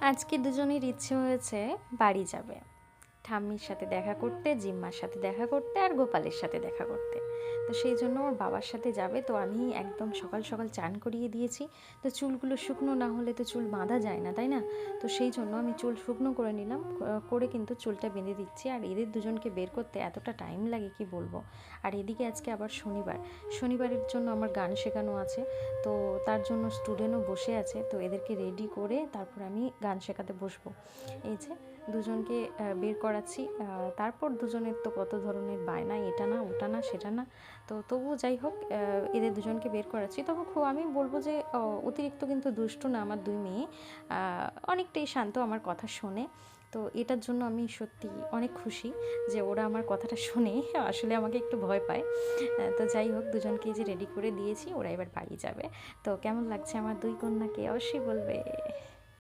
আজকে দুজনের ইচ্ছে হয়েছে বাড়ি যাবে। ঠাম্মির সাথে দেখা করতে, জিম্মার সাথে দেখা করতে আর গোপালের সাথে দেখা করতে। তো সেই জন্য ওর বাবার সাথে যাবে। তো আমি একদম সকাল সকাল চান করিয়ে দিয়েছি। তো চুলগুলো শুকনো না হলে তো চুল বাঁধা যায় না, তাই না? তো সেই জন্য আমি চুল শুকনো করে নিলাম। করে কিন্তু চুলটা বেঁধে দিচ্ছি। আর এদের দুজনকে বের করতে এতটা টাইম লাগে, কি বলব? আর এদিকে আজকে আবার শনিবার। শনিবারের জন্য আমার গান শেখানো আছে। তো তার জন্য স্টুডেন্টও বসে আছে। তো এদেরকে রেডি করে তারপর আমি গান শেখাতে বসবো। এই যে দুজনকে বের করাচ্ছি। তারপর দুজনের তো কত ধরনের বায়না, এটা না, ওটা না, সেটা না। তো তবুও যাই হোক এদের দুজনকে বের করাচ্ছি। তবে খুব, আমি বলব যে অতিরিক্ত কিন্তু দুষ্ট না আমার দুই মেয়ে। অনেকটাই শান্ত আমার কথা শোনে। তো এটার জন্য আমি সত্যি অনেক খুশি যে ওরা আমার কথাটা শোনে, আসলে আমাকে একটু ভয় পায়। তো যাই হোক, দুজনকে যে রেডি করে দিয়েছি, ওরা এবার বাড়ি যাবে। তো কেমন লাগছে আমার দুই কন্যাকে? অবশ্যই বলবে।